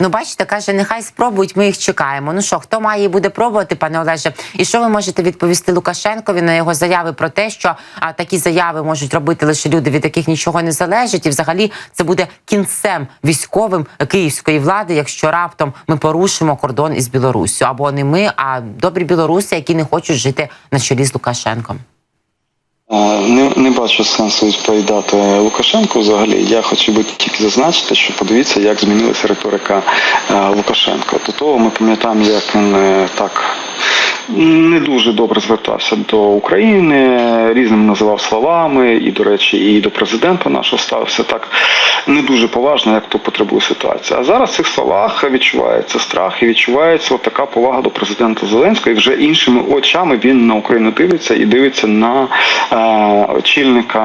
Ну, бачите, каже, нехай спробують, ми їх чекаємо. Ну що, хто має і буде пробувати, пане Олеже? І що ви можете відповісти Лукашенкові на його заяви про те, що а, такі заяви можуть робити лише люди, від яких нічого не залежить, і взагалі це буде кінцем військовим київської влади, якщо раптом ми порушимо кордон із Білоруссю, або не ми, а добрі білоруси, які не хочуть жити на чолі з Лукашенком. Не, не бачу сенсу відповідати Лукашенку. Взагалі, я хочу би тільки зазначити, що подивіться, як змінилася риторика е, Лукашенка. До того ми пам'ятаємо, як він е, так не дуже добре звертався до України, різними називав словами, і, до речі, і до президента нашого ставився так не дуже поважно, як то потребує ситуація. А зараз в цих словах відчувається страх і відчувається от така повага до президента Зеленського. І вже іншими очами він на Україну дивиться і дивиться на е, очільника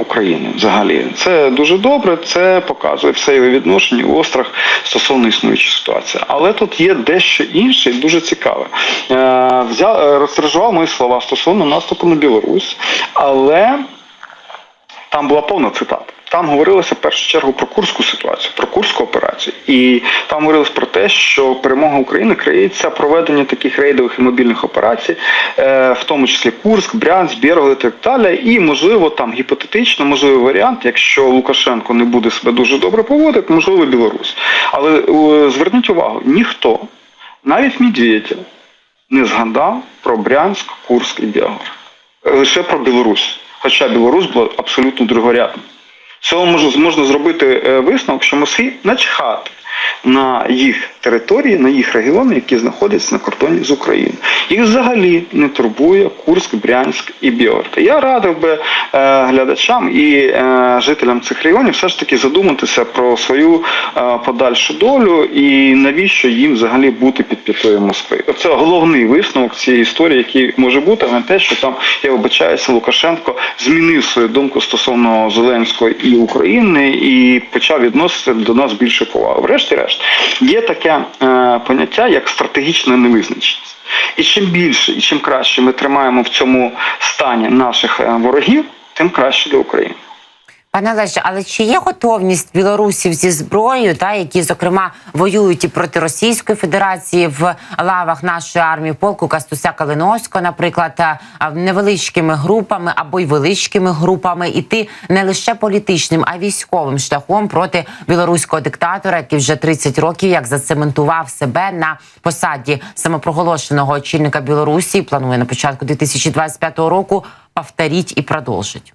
України. Взагалі, це дуже добре. Це показує все його відношення острах стосовно існуючої ситуації. Але тут є дещо інше і дуже цікаве. Е, взяв е, розтражував мої слова стосовно наступу на Білорусь, але там була повна цитата. Там говорилося в першу чергу про курську ситуацію, про курську операцію, і там говорилось про те, що перемога України криється проведення таких рейдових і мобільних операцій, е, в тому числі Курськ, Брянськ, Біргород і так далі. І можливо, там гіпотетично можливий варіант, якщо Лукашенко не буде себе дуже добре поводити, можливо, Білорусь. Але зверніть увагу, ніхто, навіть Медведєв, не згадав про Брянськ, Курськ і Білгород. Лише про Білорусь. Хоча Білорусь була абсолютно другорядна. З Цього можна зробити е, висновок, що Москві начхати на їх території, на їх регіони, які знаходяться на кордоні з Україною. Їх взагалі не турбує Курськ, Брянськ і Білгород. Я радив би е, глядачам і е, жителям цих регіонів все ж таки задуматися про свою е, подальшу долю і навіщо їм взагалі бути під п'ятою Москви. Це головний висновок цієї історії, який може бути, а те, що там я вибачаюся, Лукашенко змінив свою думку стосовно Зеленського і України і почав відносити до нас більше поваги. Врешті-решт, є таке е, поняття як стратегічна невизначеність. І чим більше і чим краще ми тримаємо в цьому стані наших е, ворогів, тим краще для України. Пане Олеже, але чи є готовність білорусів зі зброєю, та які зокрема воюють і проти Російської Федерації в лавах нашої армії, полку Кастуся Калиновського, наприклад, невеличкими групами або й величкими групами іти не лише політичним, а військовим шляхом проти білоруського диктатора, який вже 30 років як зацементував себе на посаді самопроголошеного очільника Білорусі, планує на початку 2025 року повторіть і продовжить.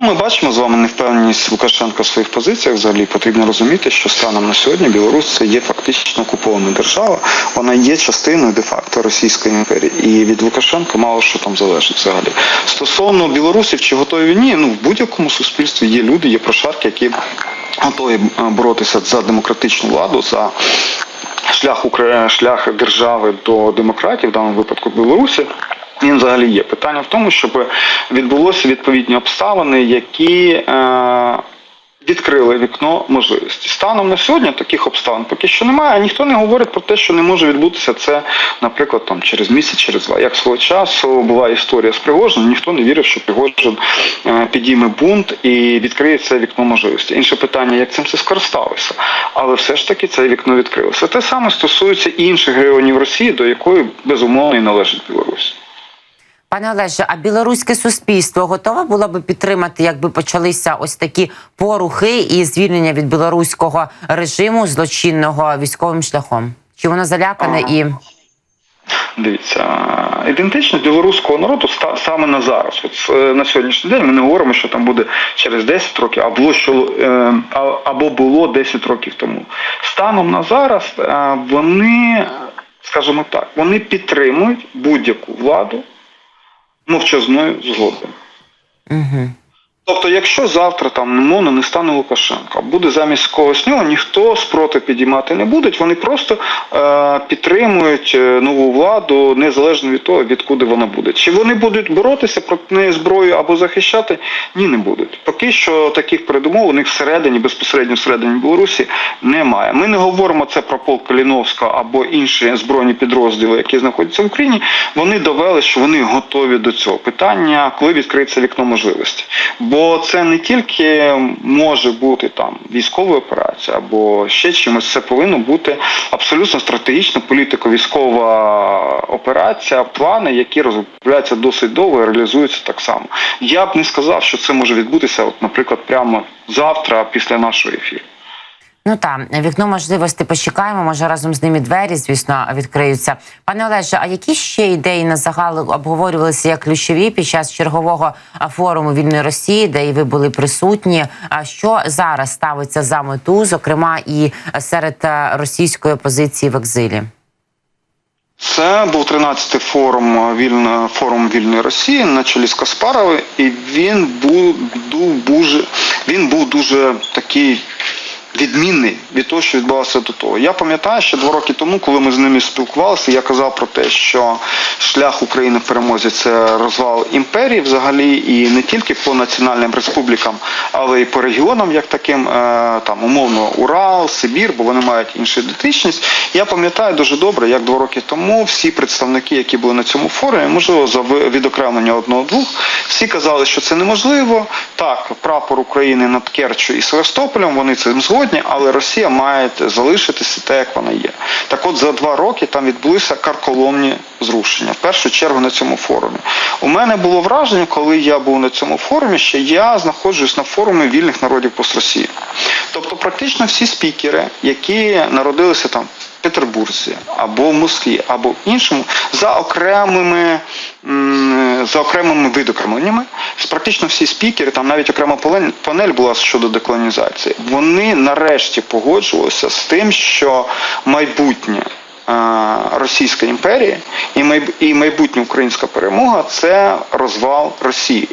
Ми бачимо з вами невпевненість Лукашенка в своїх позиціях. Взагалі потрібно розуміти, що станом на сьогодні Білорусь це є фактично окупована держава. Вона є частиною де-факто Російської імперії, і від Лукашенка мало що там залежить взагалі. Стосовно білорусів чи готові війні, ну в будь-якому суспільстві є люди, є прошарки, які готові е, боротися за демократичну владу, за шлях Укра- шлях держави до демократії, в даному випадку Білорусі. Він взагалі є. Питання в тому, щоб відбулося відповідні обставини, які е, відкрили вікно можливості. Станом на сьогодні таких обставин поки що немає, а ніхто не говорить про те, що не може відбутися це, наприклад, там через місяць, через два. Як свого часу була історія з Пригожином, ніхто не вірив, що Пригожин е, підійме бунт і відкриє це вікно можливості. Інше питання, як цим це скористалося, але все ж таки це вікно відкрилося. Те саме стосується і інших регіонів Росії, до якої безумовно і належить Білорусь. Пане Олеже, а білоруське суспільство готове було би підтримати, якби почалися ось такі порухи і звільнення від білоруського режиму злочинного військовим шляхом? Чи воно залякане і Дивіться, ідентичність білоруського народу саме на зараз. От е, на сьогоднішній день ми не говоримо, що там буде через 10 років, або що е, або було 10 років тому. Станом на зараз е, вони, скажімо так, вони підтримують будь-яку владу мовчазною згодою. угу. Тобто, якщо завтра там умовно не стане Лукашенко, буде замість когось нього, ніхто спроти підіймати не буде. Вони просто е, підтримують е, нову владу незалежно від того, відкуди вона буде. Чи вони будуть боротися проти неї зброєю або захищати? Ні, не будуть. Поки що таких передумов у них всередині, безпосередньо всередині Білорусі, немає. Ми не говоримо це про полк Каліновського або інші збройні підрозділи, які знаходяться в Україні. Вони довели, що вони готові до цього питання, коли відкриється вікно можливості. Бо Бо це не тільки може бути там військова операція або ще чимось. Це повинно бути абсолютно стратегічна політико-військова операція, плани, які розробляються досить довго і реалізуються так само. Я б не сказав, що це може відбутися, от, наприклад, прямо завтра після нашого ефіру. Ну так, вікно можливості почекаємо. Може разом з ними двері, звісно, відкриються. Пане Олеже, а які ще ідеї на загал обговорювалися як ключові під час чергового форуму вільної Росії, де і ви були присутні? А що зараз ставиться за мету, зокрема і серед російської опозиції в екзилі? Це був 13-й форум вільна форум вільної Росії на чолі з Каспаровою, і він був, був дуже він був дуже такий. Відмінний від того, що відбувалося до того. Я пам'ятаю, що два роки тому, коли ми з ними спілкувалися, я казав про те, що шлях України в перемозі це розвал імперії взагалі, і не тільки по національним республікам, але й по регіонам, як таким, е, там умовно Урал, Сибір, бо вони мають іншу ідентичність. Я пам'ятаю дуже добре, як два роки тому всі представники, які були на цьому форумі, можливо, за відокремлення одного-двох, всі казали, що це неможливо. Так, прапор України над Керчу і Севастополем, вони цим згодні, але Росія має залишитися те, як вона є. Так от за два роки там відбулися карколомні зрушення. В першу чергу на цьому форумі. У мене було враження, коли я був на цьому форумі, що я знаходжусь на форумі вільних народів пост-Росії. Тобто, практично всі спікери, які народилися там. Петербурзі або в Москві, або в іншому за окремими за окремими видокремленнями. Практично всі спікери, там навіть окрема панель- була щодо деколонізації. Вони нарешті погоджувалися з тим, що майбутнє е, Російської імперії і майб- і майбутня українська перемога це розвал Росії.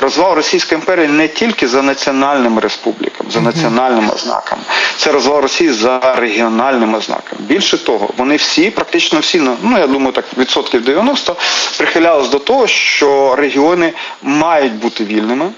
Розвал Російської імперії не тільки за національними республіками, за національними ознаками, це розвал Росії за регіональними ознаками. Більше того, вони всі, практично всі, ну ну, я думаю, так відсотків 90, прихилялись до того, що регіони мають бути вільними.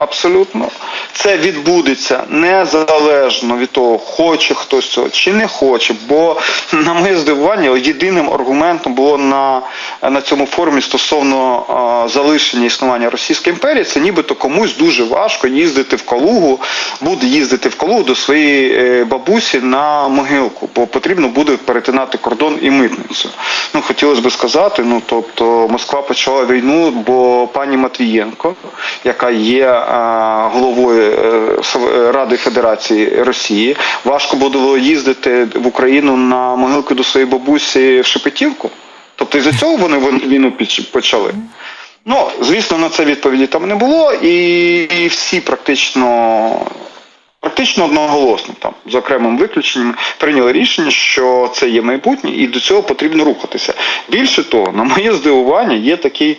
Абсолютно, це відбудеться незалежно від того, хоче хтось цього чи не хоче. Бо на моє здивування, єдиним аргументом було на, на цьому форумі стосовно а, залишення існування Російської імперії, це нібито комусь дуже важко їздити в Калугу, буде їздити в Калугу до своєї е, бабусі на могилку, бо потрібно буде перетинати кордон і митницю. Ну хотілося би сказати, ну тобто Москва почала війну, бо пані Матвієнко, яка є головою е, Ради Федерації Росії, важко було їздити в Україну на могилку до своєї бабусі в Шепетівку. Тобто із-за цього вони війну почали. Ну, звісно, на це відповіді там не було, і, і всі практично. Практично одноголосно, там з окремим виключенням, прийняли рішення, що це є майбутнє, і до цього потрібно рухатися. Більше того, на моє здивування, є такий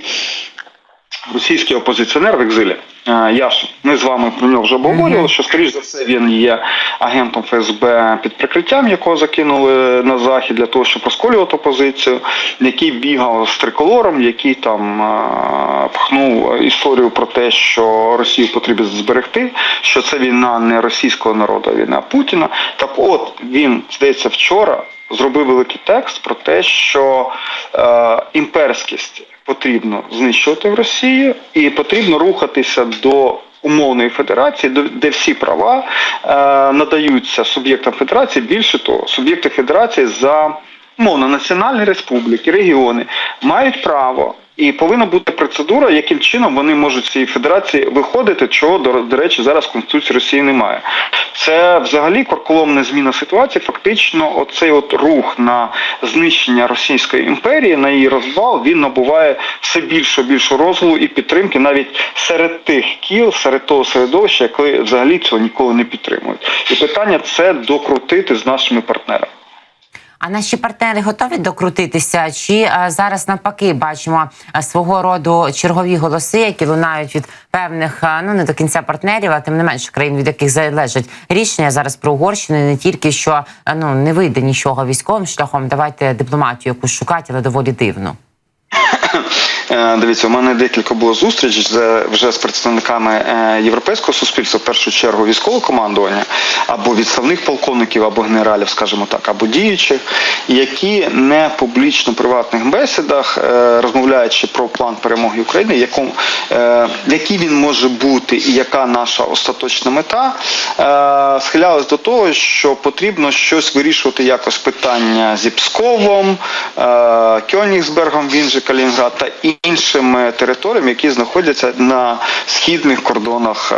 російський опозиціонер в екзилі е, Яшин. Ми з вами про нього вже обговорювали, що скоріш за все він є агентом ФСБ під прикриттям, якого закинули на захід для того, щоб розколювати опозицію, який бігав з триколором, який там е, пхнув історію про те, що Росію потрібно зберегти, що це війна не російського народу, а війна Путіна. Так от він здається вчора. Зробив великий текст про те, що е, імперськість потрібно знищувати в Росію і потрібно рухатися до умовної федерації, де всі права е, надаються суб'єктам федерації. Більше того, суб'єкти федерації за умовно національні республіки, регіони мають право. І повинна бути процедура, яким чином вони можуть з цієї федерації виходити, чого до, до речі зараз Конституції Росії немає. Це взагалі корколомна зміна ситуації. Фактично, оцей от рух на знищення Російської імперії, на її розвал, він набуває все більше більше розголу і підтримки навіть серед тих кіл, серед того середовища, яке взагалі цього ніколи не підтримують. І питання це докрутити з нашими партнерами. А наші партнери готові докрутитися? Чи е, зараз навпаки бачимо е, свого роду чергові голоси, які лунають від певних е, ну не до кінця партнерів, а тим не менше країн, від яких залежать рішення зараз про Угорщину, не тільки що ну не вийде нічого військовим шляхом. Давайте дипломатію якусь шукати, але доволі дивно. Е, Дивіться, у мене декілька було зустріч вже з представниками е, європейського суспільства, в першу чергу військового командування, або відставних полковників, або генералів, скажімо так, або діючих, які не публічно приватних бесідах, е, розмовляючи про план перемоги України, якому, який він може бути і яка наша остаточна мета, схилялись до того, що потрібно щось вирішувати якось питання зі Псковом, Кьонігсбергом, він же Калінінград та іншими територіями, які знаходяться на східних кордонах е,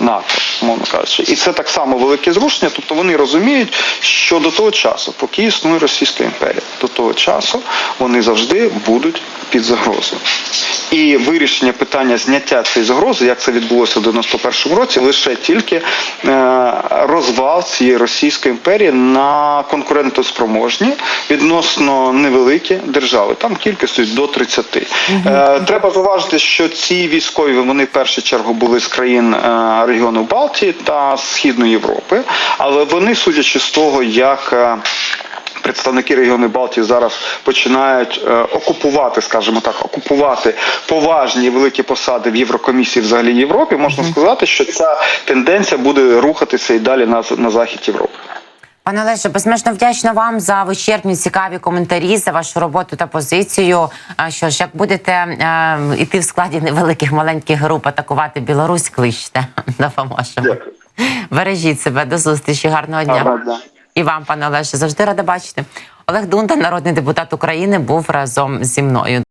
НАТО, мовно кажучи. І це так само велике зрушення. Тобто вони розуміють, що до того часу, поки існує Російська імперія, до того часу вони завжди будуть під загрозою. І вирішення питання зняття цієї загрози, як це відбулося в 91-му році, лише тільки е, розвал цієї Російської імперії на конкурентоспроможні відносно невеликі держави. Там кількістю до 30. Е, треба зауважити, що ці військові вони в першу чергу були з країн е, регіону Балтії та Східної Європи, але вони, судячи з того, як представники регіону Балтії зараз починають е, окупувати, скажімо так, окупувати поважні великі посади в Єврокомісії взагалі Європі. Можна сказати, що ця тенденція буде рухатися і далі на, на захід Європи. Пане Олеже, безмежно вдячна вам за вичерпні цікаві коментарі, за вашу роботу та позицію. Що ж, як будете е, йти в складі невеликих маленьких груп атакувати Білорусь, кличте, допоможемо. Дякую. Бережіть себе, до зустрічі, гарного дня. Гарного дня. І вам, пане Олеже, завжди рада бачити. Олег Дунда, народний депутат України, був разом зі мною.